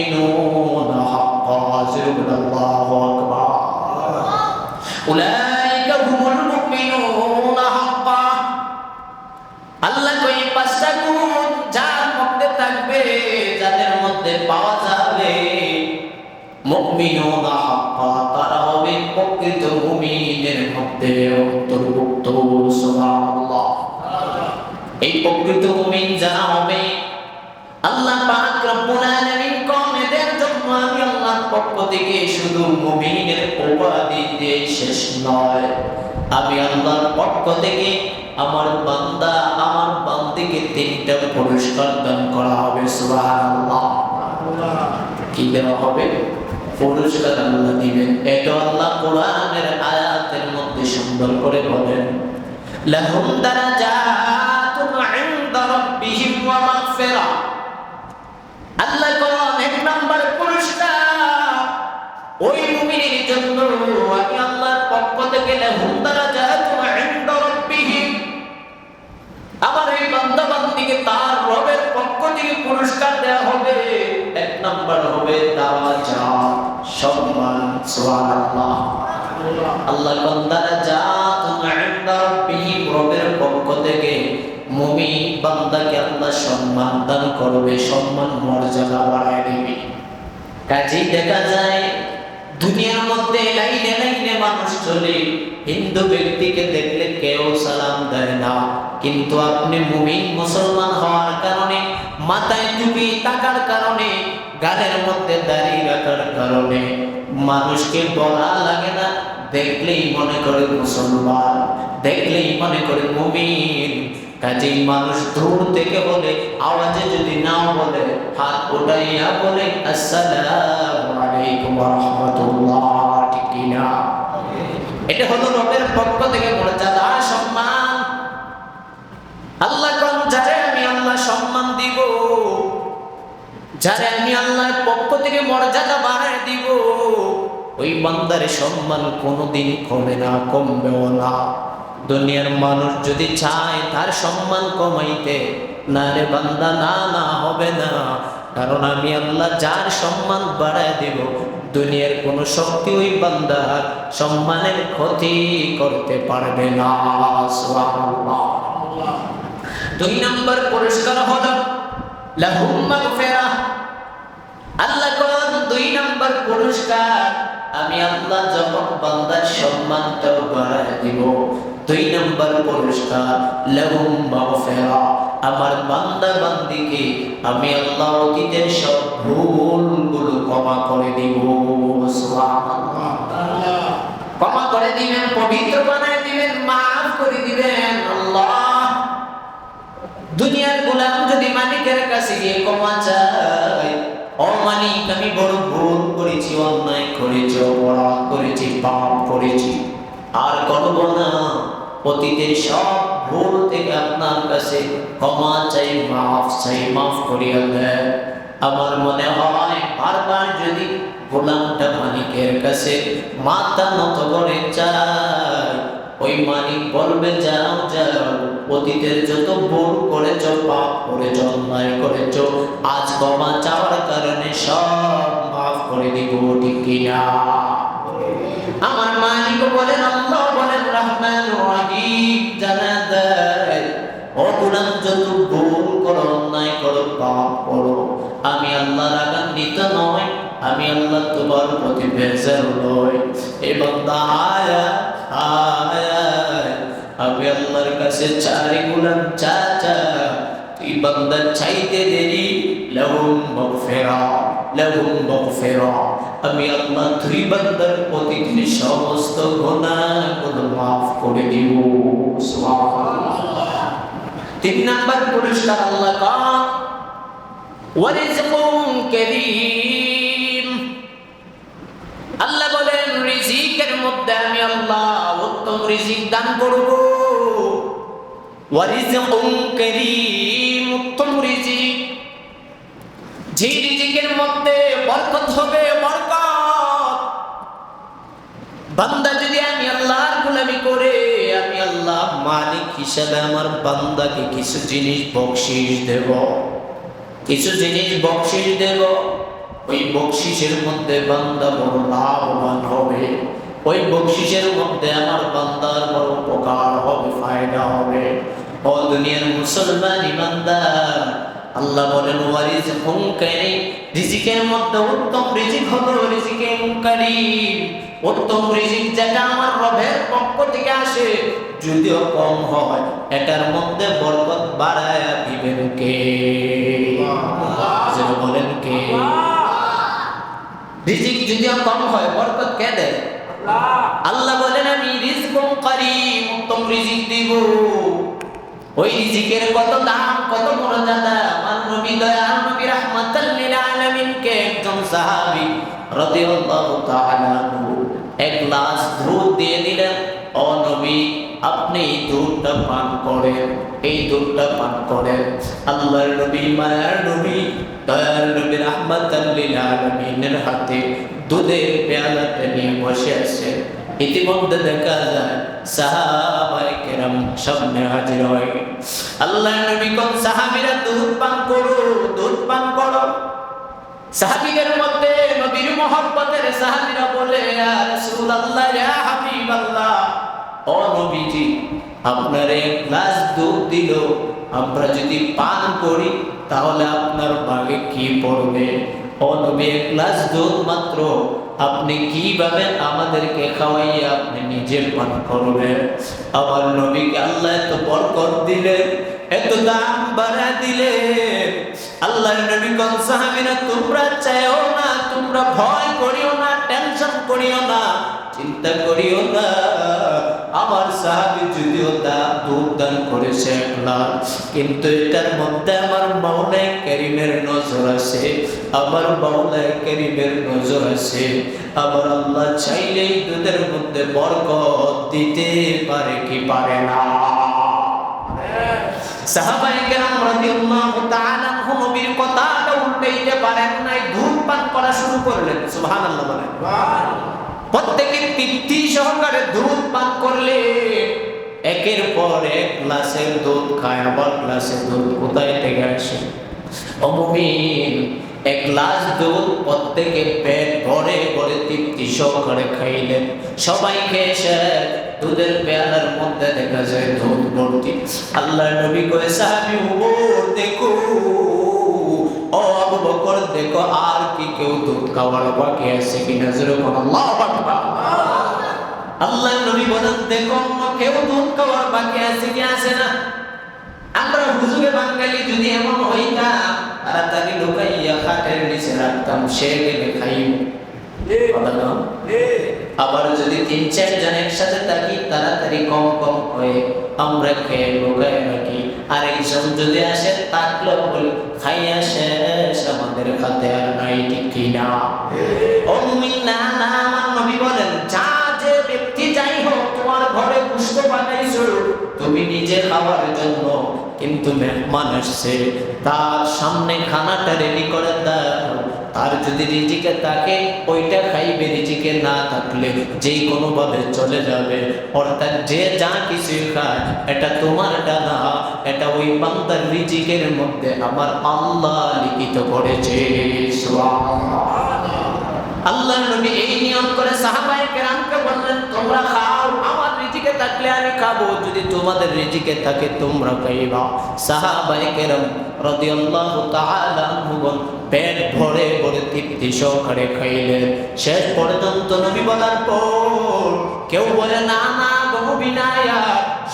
المؤمنون حقا زرق الله أكبر أولئك هم المؤمنون حقا আল্লাহ কই পাঁচটা গুণ যার মধ্যে থাকবে যাদের মধ্যে পাওয়া যাবে মুমিনুনা হাক্কা তারা হবে প্রকৃত মুমিনের মধ্যে অন্তর্ভুক্ত সুবহানাল্লাহ এই প্রকৃত মুমিন যারা হবে আল্লাহ পক্ষ থেকে শুধু মুমিনের উপাধি দিয়ে শেষ নয়। আমি আল্লাহর পক্ষ থেকে আমার বান্দা, আমার বান্দিকে তিনটা পুরস্কার দান করা হবে, সুবহানাল্লাহ। কি দেওয়া হবে? পুরস্কার আল্লাহ দিবেন। এটা আল্লাহ কোরআনের আয়াতের মধ্যে সুন্দর করে বলেন, লাহুম দারাজাতুন ইনদা রাব্বিহিম ওয়া মাগফিরা আল্লাহ কোন থেকে লাহুম দারাজাতুন ইনদা রাব্বিহিম আমার এই বান্দা বান্দিকে তার রবের পক্ষ থেকে পুরস্কার দেওয়া হবে। এক নম্বর হবে দারাজা, সম্মান, সুবহানাল্লাহ। আল্লাহ বান্দারা জাতুন ইনদা রাব্বিহিম রবের পক্ষ থেকে মুমিন বান্দাকে আল্লাহ সম্মান দান করবে, সম্মান মর্যাদা বাড়ায় দেবে। কাজেই দেখা যায় দুনিয়ার মধ্যে লাইনে লাইনে মানুষ চলে। হিন্দু ব্যক্তিকে দেখলে কেউ সালাম দেয় না। কিন্তু আপনি মুমিন, মুসলমান হওয়ার কারণে, মাথায় টুপি থাকার কারণে, গালের মধ্যে দাঁড়িয়ে রাখার কারণে মানুষকে বলা লাগে না, দেখলেই মনে করে মুসলমান, দেখলেই মনে করে মুমিন। কাজেই মানুষ দূর থেকে বলে, আওয়াজে যদি না বলে, হাত উঠাইয়া বলে, আসসালামু এটা রবের থেকে সম্মান। আল্লাহ আমি আল্লাহ সম্মান আমি থেকে ওই বান্দারে সম্মান কোনোদিন কমে না, কমবেও না। দুনিয়ার মানুষ যদি চায় তার সম্মান কমাইতে, না রে বান্দা, না না, হবে না। কারণ আমি আল্লাহ যার সম্মান বাড়ায় দেব দুনিয়ার কোনো শক্তি ওই বান্দার সম্মানের ক্ষতি করতে পারবে না। দুই নম্বর পুরস্কার হলো আল্লাহ দুই নম্বর পুরস্কার। আমি আল্লাহ যখন বান্দার সম্মানটা বাড়ায় দিব দুই নম্বর পুরস্কার লাহুম মাগফিরাহ আমার বান্দা বান্দিকে আমি আল্লাহ অতীতের সব ভুলগুলো ক্ষমা করে দিব। সুবহানাল্লাহ। ক্ষমা করে দিবেন, পবিত্র বানায় দিবেন, মাফ করে দিবেন, আল্লাহ। দুনিয়ার গোলাম যদি মালিকের কাছে গিয়ে ক্ষমা চায়, ও আমি বড় ভুল করেছি, অন্যায় করেছি, অপরাধ করেছি, পাপ করেছি। আর করব না। অতীতের সব ভুল থেকে আপনার কাছে ক্ষমা চাই, মাফ চাই, মাফ করিয়া দেয় আমার মনে হয়, বারবার যদি গোলামটা মালিকের কাছে মাথা নত করে চায়, ওই মালিক বলবে, যাও যাও, অতীতের যত ভুল করেছ, পাপ করেছ, অন্যায় করেছ, আজ ক্ষমা চাওয়ার কারণে সব মাফ করে দিব, ঠিক কিনা? আমার মালিক বলেন, আল্লাহ বলেন রহমান রহিম জানা দেয় ও গুলাম যত ভুল করো, অন্যায় করো, পাপ করো, আমি আল্লাহ রাগান্বিত নয় আমি আল্লাহ তোমার প্রতি বেজার নয় এবং আয়া আয়া আমি আল্লাহর কাছে চারি গুলাম চা চা। তুই বান্দা চাইতে দেরি, লাহুম মাগফিরা লাহুম মাগফিরা। আমি আল্লাহ দুই বান্দার প্রতিদিন সমস্ত গুনাহগুলো মাফ করে দিব। তিন নাম্বার পুরস্কার আল্লাহ কান ওয়ারিজকুম কারীম। আল্লাহ বলেন, রিজিকের মধ্যে আমি আল্লাহ উত্তম রিজিক দান করব। ওয়ারিজকুম কারীম, উত্তম রিজিক। যে রিজিকের মধ্যে বরকত হবে বান্দা যদি আমি আল্লাহর গোলামি করে, আমি আল্লাহ মালিক হিসাবে আমার বান্দাকে কিছু জিনিস বকশিস দেব। কিছু জিনিস বকশিস দেব। ওই বকশিসের মধ্যে বান্দা বড় লাভবান হবে। ওই বকশিসের মধ্যে আমার বান্দার বড় উপকার হবে, ফায়দা হবে। ও দুনিয়ার মুসলমান ইমানদার আল্লাহ বলেন ওয়ারিজ হুমকারি রিজিকের মধ্যে উত্তম রিজিক হলো রিজিকে হুমকারি উত্তম রিজিক যেটা আমার রবের পক্ষ থেকে আসে যদিও কম হয় এটার মধ্যে বরকত বাড়ায় দিবেন কে? বলেন কে? রিজিক যদিও কম হয় বরকত কে দেয়? আল্লাহ। বলেন আমি রিজক করিম উত্তম রিজিক দিব। ওই রিজিকের কত দাম, কত আমার নবী নবী লিল আলামিন কে একজন সাহাবী রাদিয়াল্লাহু তাআলা এক গ্লাস দুধ দিয়ে দিলেন। ও নবী, আপনি দুধটা পান করেন, এই দুধটা পান করেন। আল্লাহর নবী, মায়ার নবী, দয়াল নবী রাহমাতাল লিল আলামিনের হাতে দুধের পেয়ালাটা নিয়ে বসে আছে ইতিমধ্যে দেখা যায় সাহাবায়ে কেরাম সামনে হাজির হয়। আল্লাহ নবী কোন সাহাবীরা দুধ পান করো, দুধ পান করো। সাহাবীদের মধ্যে নবীর মোহাম্মতের সাহাবীরা বলে, ইয়া রাসূলুল্লাহ, ইয়া হাবিবাল্লাহ, ও নবীজি, আপনার এক গ্লাস দুধ দিল, আমরা যদি পান করি, তাহলে আপনার ভাগে কি পড়বে? ও নবী, এক গ্লাস দুধ মাত্র। আপনি কীভাবে আমাদেরকে খাওয়াইয়া আপনি নিজে পান করবেন? আমার নবীকে আল্লাহ এত বরকত দিলেন, এত দাম বাড়া দিলে আল্লাহ নবী কন সাহাবিনা তোমরা চাইও না, তোমরা ভয় করিও না, টেনশন করিও না, চিন্তা করিও না। আমার সাহাবি যদিও তা দুধ দান করেছে একলা কিন্তু এটার মধ্যে আমার মাওলায় করিমের নজর আছে, আমার মাওলায় করিমের নজর আছে। আমার আল্লাহ চাইলেই দুধের মধ্যে বরকত দিতে পারে কি পারে না। সাহাবায়ে কেরাম রাদিয়াল্লাহু তাআলা নবীর কথাটা উল্টাইতে পারেন নাই ধূপ পান করা শুরু করলেন, সুবহানাল্লাহ বলেন। প্রত্যেকে তৃপ্তি সহকারে দুধ পান করলে একের পর এক গ্লাসের দুধ খায়, আবার গ্লাসের দুধ কোথায় থেকে আসে? অমুমিন এক গ্লাস দুধ প্রত্যেকে পেট ভরে ভরে তৃপ্তি সহকারে খাইলেন। সবাই খেয়ে দুধের পেয়ালার মধ্যে দেখা যায় দুধ ভর্তি। আল্লাহ নবী কয়ে, সাহাবি ওর দেখো ও আবু দেখো আর কি কেউ দুধ খাওয়ার বাকি আছে কিনা যেরকম আল্লাহ আল্লাহ নবী বলেন দেখো কেউ দুধ খাওয়ার বাকি আছে কি আছে না? আমরা হুজুরে বাঙালি যদি এমন হইতাম তাড়াতাড়ি লুকাইয়া খাটের নিচে রাখতাম সে গেলে খাইব? আবার যদি তিন চারজন একসাথে থাকি তাড়াতাড়ি কম কম হয়ে আমরা খেয়ে লুকায় রাখি। আর একজন যদি আসে তাকলো বল খাইয়া শেষ। আমাদের খাতে আর নাই ঠিক কিনা। না না নবী বলেন, যা যে ব্যক্তি যাই হোক, তোমার ঘরে পুষ্প বানাইছো। তুমি নিজে খাওয়ার জন্য কিন্তু মেহমান আসছে তার সামনে খানাটা রেডি করে দাও। যদি রিজিকে থাকে, ওইটা খাইবে রিজিকে না থাকলে যে কোনো ভাবে চলে যাবে। অর্থাৎ যে যা কিছু খায়, এটা তোমার ডানা, এটা ওই বান্দার রিজিকের মধ্যে আমার আল্লাহ লিখিত করেছে আল্লাহ নবী এই নিয়ম করে সাহাবায়ে কেরামকে বললেন, তোমরা খাও, আমার রিজিকে থাকলে আমি খাব, যদি তোমাদের রিজিকে থাকে তোমরা খাইবা। সাহাবায়ে কেরাম রাদিয়াল্লাহু তাআলা আনহুগণ পেট ভরে ভরে তৃপ্তি সহকারে খাইলেন। শেষ পর্যন্ত নবী বলার পর কেউ বলে, না না বহু বিনায়া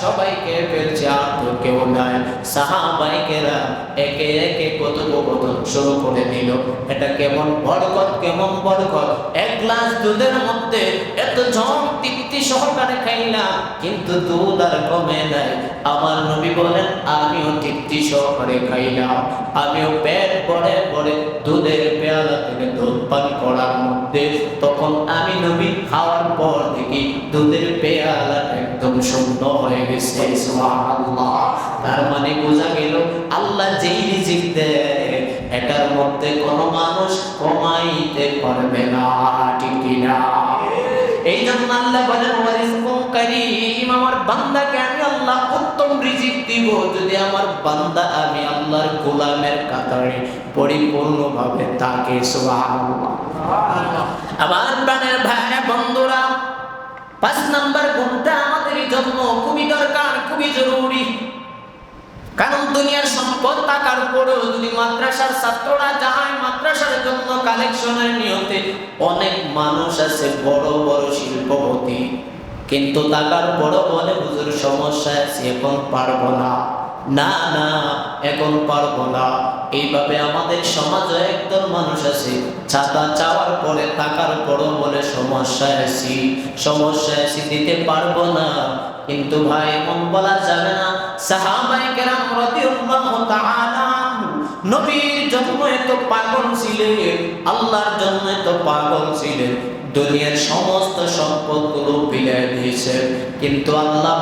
সবাইকে ফেলছে আর তো কেউ নাই সাহাবাইকেরা একে একে কথোপকথন শুরু করে দিল। এটা কেমন বরকত কেমন বরকত? এক গ্লাস দুধের মধ্যে এত ঝম তৃপ্তি সহকারে খাইলাম, কিন্তু দুধ আর কমে নাই। আমার নবী বলেন, আমিও তৃপ্তি সহকারে খাইলাম। আমিও পেট ভরে ভরে দুধের পেয়ালা থেকে দুধ পান করার মধ্যে তখন আমি নবী খাওয়ার পর দেখি দুধের পেয়ালা একদম শূন্য হয়ে গেছে তার মানে বোঝা গেল, আল্লাহ যেই রিজিক দেয়, এটার মধ্যে কোনো মানুষ কমাইতে পারবে না, ঠিক কিনা? এই জন্য আল্লাহ বলেন ওয়ারিজকুম কারীম, আমার বান্দাকে আমি আল্লাহ উত্তম রিজিক দিব। যদি আমার বান্দা আমি আল্লাহর গোলামের কাতারে পরিপূর্ণভাবে তাকে সুবহানাল্লাহ। আমার প্রাণের ভাইরা বন্ধুরা, পাঁচ নাম্বার গুণটা আমাদের জন্য খুবই দরকার, খুবই জরুরি। কারণ দুনিয়ার সম্পদ টাকার পরেও যদি মাদ্রাসার ছাত্ররা যায় জন্য কালেকশনের নিয়তে অনেক মানুষ আছে বড় বড় শিল্পপতি। কিন্তু টাকার বড় বলে, হুজুর, সমস্যা আছে, এখন পারব না। না না, এখন পারব না। এইভাবে আমাদের সমাজে মানুষ আছে, ছাতা চাওয়ার পরে টাকার বড় বলে, সমস্যা আছি সমস্যা আছি, দিতে পারব না। কিন্তু ভাই, এমন বলা যাবে না। সাহাবাই কেরাম নবীর জন্য এত পাগল ছিলেন, আল্লাহর জন্য এত পাগল ছিলেন। দুনিয়ার সমস্ত সম্পদগুলো বিলিয়ে দিয়েছেন, কিন্তু আল্লাহ